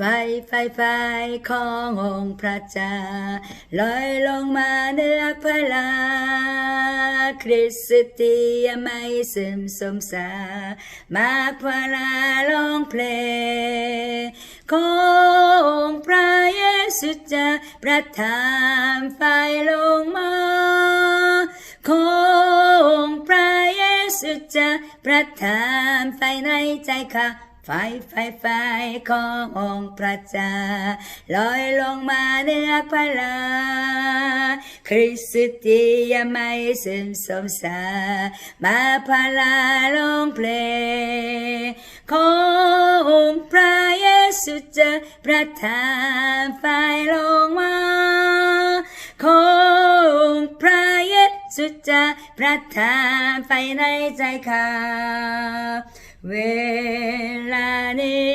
ไฟไฟไฟขององค์พระเจ้าลอยลงมาเหนือพระลา คริสเตียนไม่ซึมสมสา มาพระลาร้องเพลงขององค์พระเยซูจะประทานไฟลงมาของพระเยซูจะประทานไฟในใจข้า ไฟไฟไฟขององค์พระเจ้าลอยลงมาเหนือพระลาคริสเตียนไม่ซึมสมสามาพระลาลงเพลงขององค์พระเยซูจะประทานไฟลงมาของพระเยซูจะประทานไฟในใจข้า เวลานี้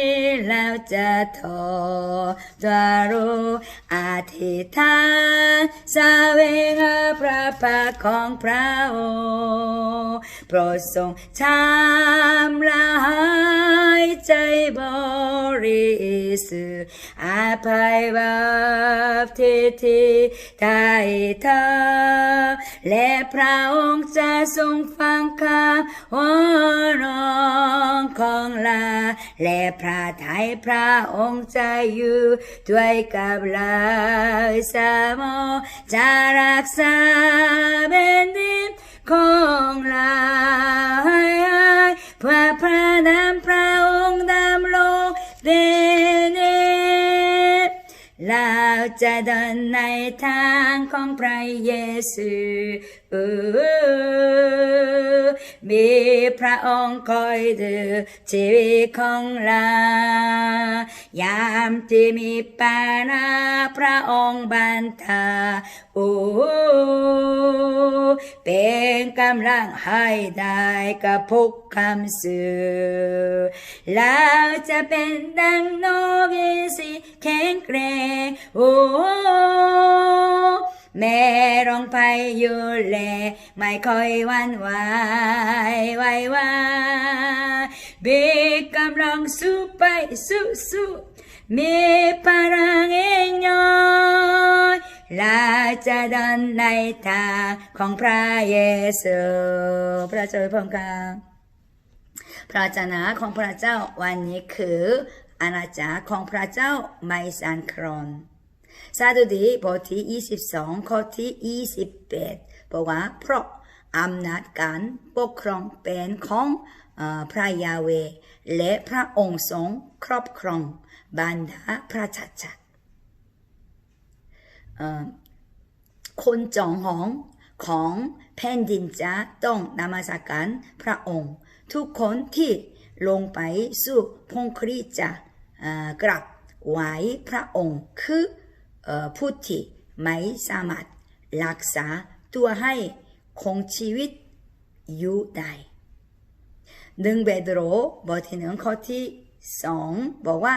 เราจะทอจารุอธิษฐานสาเวงพระภาของพระองค์โปรดทรงชำระหายใจบริสุทธิ์อาภัยบาปที่ที่ได้ทำและพระองค์จะทรงฟังคำวร้องของลา และพระทัยพระองค์จะอยู่ ด้วยกับเราเสมอจะรักษาเป็นดินของเราเพื่อพระนามพระองค์ดำรงเด่นเราจะเดินในทางของพระเยซูมี พระองค์คอยดูชีวิตของเรา ยามที่มีปัญหาพระองค์บันทาโอ้เป็นกำลังให้ได้กับพกคำสื่อเราจะเป็นดังนกอินทรีแข็งแกร่งโอ้ แม่ร้องไปอยู่แลไม่ค่อยวันไหวไหวไหวบีกำลังสู้ไปสู้สู้มีพลังเองน้อยเราจะเดินในทางของพระเยซูพระเจ้าพงค์พระจนาของพระเจ้าวันนี้คืออาณาจักรของพระเจ้าไม่สันครอน สาดุดีบทที่ 22 ข้อที่ 28 บอกว่า เพราะอำนาจการปกครองเป็นของอพระยาเว และพระองค์ทรงครอบครองบรรดาพระชาจักรเอ่อคนจองหองของแผ่นดินจะต้องนมัสการพระองค์ ทุกคนที่ลงไปสู่พงคริจะกราบไหวพระองค์คือ ผู้ที่ไม่สามารถรักษาตัวให้คงชีวิตอยู่ได้หนึ่งเบโดรบทที่หนึ่งข้อที่สองบอกว่า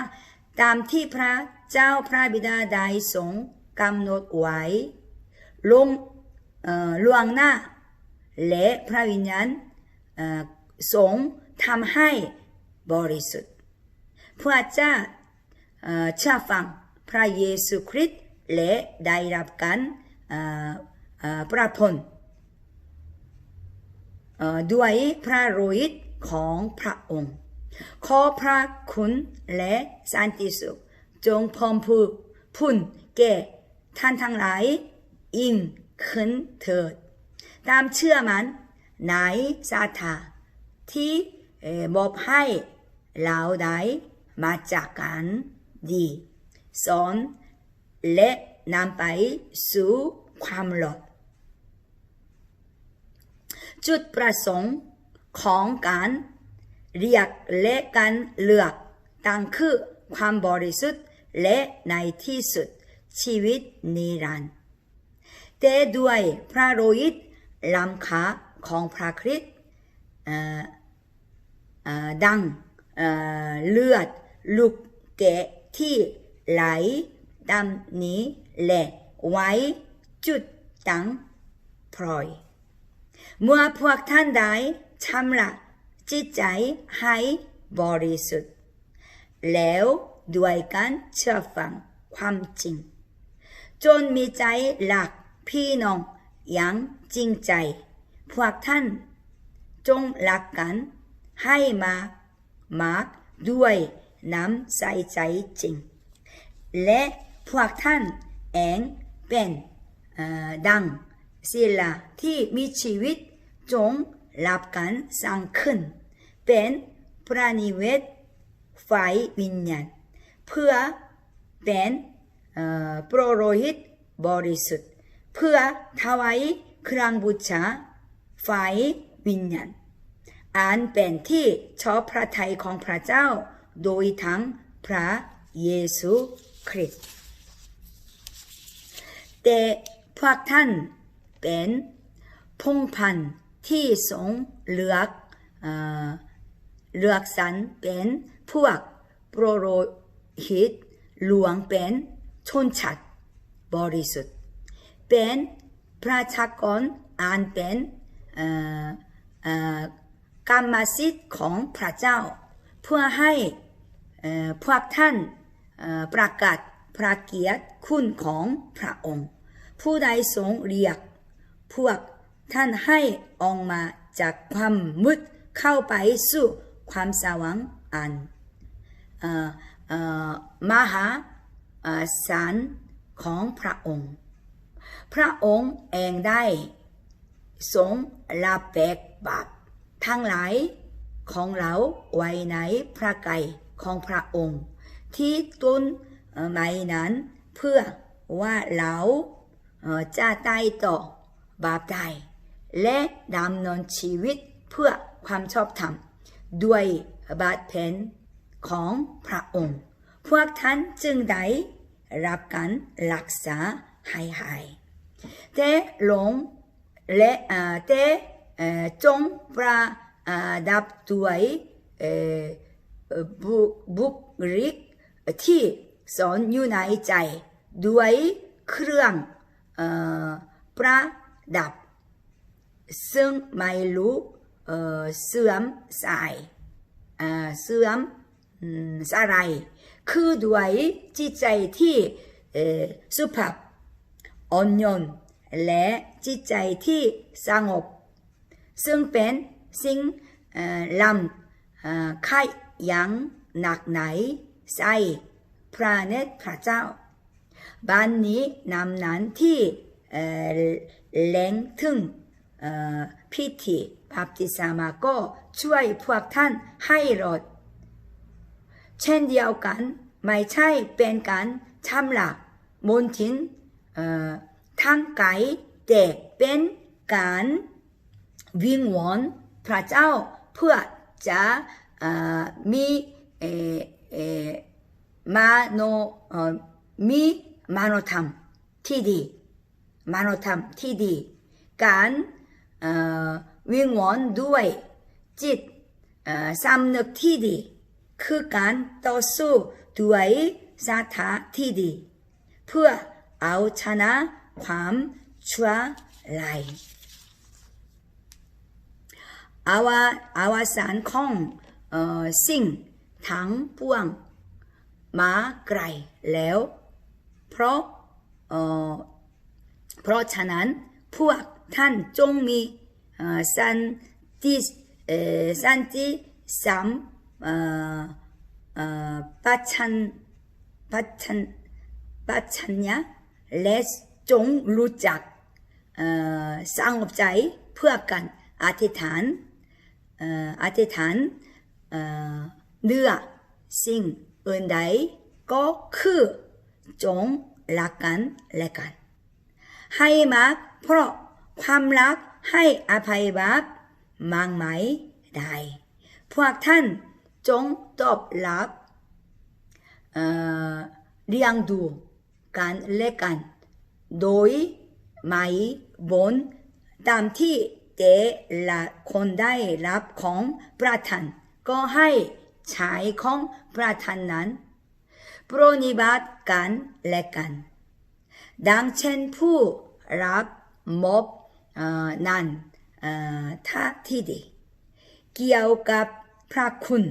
ตามที่พระเจ้าพระบิดาได้ทรงกำหนดไว้ลงล่วงหน้า และพระวิญญาณทรงทำให้บริสุทธิ์พื่อจะเอ่อเชื่อฟัง พระเยซูคริสต์และได้รับการประทนด้วยพระโลหิตของพระองค์ ขอพระคุณและสันติสุข จงพรมพูพุ่นแก่ท่านทั้งหลายยิ่งขึ้นเถิด ตามเชื่อมันในศรัทธาที่เอ่อมอบให้เราได้มาจากกันดี สอนและนำไปสู่ความหลอดจุดประสงค์ของการเรียกและการเลือกตั้งคือความบริสุทธิ์และในที่สุดชีวิตนิรันดร์แต่ด้วยพระโลหิตลำขาของพระคริสต์ดังเอ่อเลือดลูกแกะที่ ไหลดำนี้และไว้จุดตังพลอย เมื่อพวกท่านได้ชำระจิตใจให้บริสุทธิ์ แล้วด้วยการเชื่อฟังความจริง จนมีใจหลักพี่น้องอย่างจริงใจ พวกท่าน จงรักกัน ให้มากมากด้วยน้ำใสใจจริง และพวกท่านเองเป็นดังศิลาที่มีชีวิตจงรับกันสร้างขึ้น เป็นพระนิเวศไฟวิญญาณเพื่อเป็นโปรโรหิตบริสุทธิ์เพื่อถวายเครื่องบูชาไฟวิญญาณอันเป็นที่ชอบพระทัยของพระเจ้าโดยทั้งพระเยซู คริสต์แต่พวกท่านเป็นพงพันที่ทรงเลือกเอเลือกสรรเป็นพวกโปรโรหิตหลวงเป็นชนชาติบริสุทธิ์เป็นประชากรอันเป็นกรรมสิทธิ์ของพระเจ้า เพื่อให้พวกท่าน ประกาศพระเกียรติคุณของพระองค์ ผู้ใดทรงเรียก พวกท่านให้ออกมาจากความมืดเข้าไปสู่ความสว่างอันออมหาศาลของพระองค์ พระองค์เองได้ทรงลาแบกบาปทั้งหลายของเราไว้ในพระไกของพระองค์ ที่ต้นไม้นั้นเพื่อว่าเราจะตายต่อบาปได้และดำเนินชีวิตเพื่อความชอบธรรม ด้วยบาดแผลของพระองค์ พวกท่านจึงได้รับการรักษาหายหายแต่หลงและเอ่อแต่จงประดับด้วยเอ่อเอ่อบุบุคลิก ที่สอนอยู่ในใจ ด้วยเครื่องออประดับ ซึ่งไม่รู้เสื่อมสายเสื่อมอืมสอะไรคือด้วยจิตใจที่สุภาพอ่อนโยนและจิตใจที่สงบ ซึ่งเป็นสิ่งลำไข่ยังหนักไหน ใส่พระเนตพระเจ้า บ้านนี้นำนั้นที่เอ่อเล้งถึงพิธีบัพติศมาก็ช่วยพวกท่านให้รอด เช่นเดียวกันไม่ใช่เป็นการชำระมนทินเอ่อทางกายแต่เป็นการวิงวอนพระเจ้าเพื่อจะอมี เอ่อเอ่อมาโนเอ่อมีมโนธรรมทีดีมโนธรรมทีดีการวิงวอนด้วยจิตเอ่อสำนึกที่ดี คือการต่อสู้ด้วยศรัทธาที่ดี เพื่อเอาชนะความชั่วร้ายอาวาอาวสารของสิ่ง ทั้งปวงมาไกลแล้ว เพราะเออเพราะฉะนั้นพวกท่านจงมีสันติสันติสัมปัจฉันปัจฉันปัจฉัญญะและจงรู้จักเอ่อสงบใจเพื่อกันอธิษฐานเอ่ออธิษฐาน เอ่อเนื้อสิ่งอื่นใดก็คือจงรักกันและกัน ให้มากเพราะความรักให้อภัยบาปมากไหมได้พวกท่านจงตอบรับเอ่อเลี้ยงดูกันและกัน โดยไม่บนตามที่แต่ละคนได้รับของประทานก็ให้ ใช้ของประทานนั้นปรนิบัติกันและกัน ดังเช่นผู้รับมอบนั้นท่าที่ดีเกี่ยวกับพระคุณ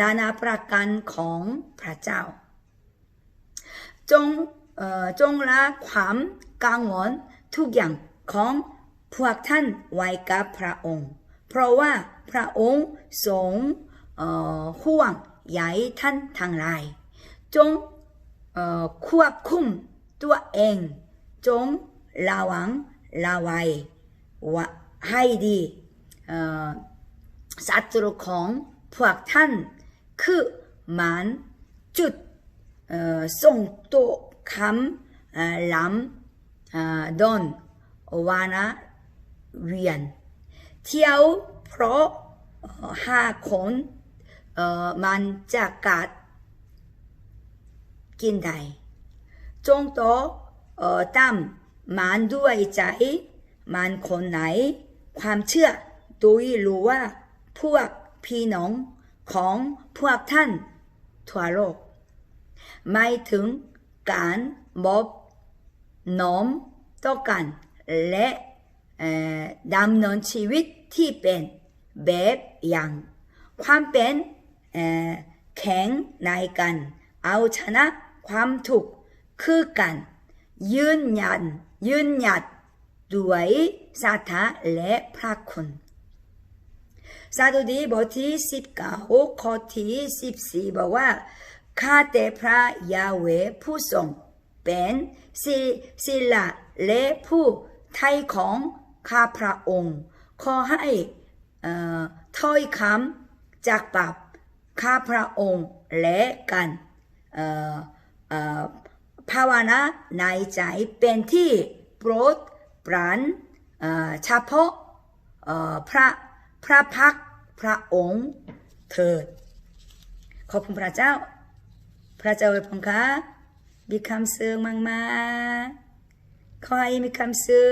นานาประการของพระเจ้า จงจงละความกังวลทุกอย่างของพวกท่านไว้กับพระองค์ เพราะว่าพระองค์ทรง ห่วงใยท่านทั้งหลายจงเอ่อควบคุมตัวเอง จงระวังระวัยว่าให้ดีเอ่อศัตรูของพวกท่านคือมันจุดเอ่อส่งตัวคำเอ่อลำเอ่อดอนวานะเวียน เที่ยวเพราะห้าคน เอ่อมันจะกัดกินได้จงโตอเอ่อตามมันด้วยใจมันคนไหน ความเชื่อโดยรู้ว่าพวกพี่น้องของพวกท่านทั่วโลกหมายถึงการมอบน้อมต่อกันและดำเนินชีวิตที่เป็นแบบอย่างความเป็น แข็งในกัน เอาชนะความทุกข์คือกัน ยืนยัน ยืนหยัดด้วยศรัทธาและพระคุณสาดุดีบทที่สิบเก้าข้อที่สิบสี่บอกว่าข้าแต่พระยาเวห์ผู้ทรงเป็นศิศิลาและผู้ไทยของข้าพระองค์ ขอให้อ่อถ้อยคำจากปาก ข้าพระองค์และกันภาวนาในใจเป็นที่โปรดปรานเฉพาะพระพระพักพระองค์เถิด ขอบคุณพระเจ้า พระเจ้าอวยพรค่ะมีคำเสื่อมากๆขอให้มีคำเสื่อ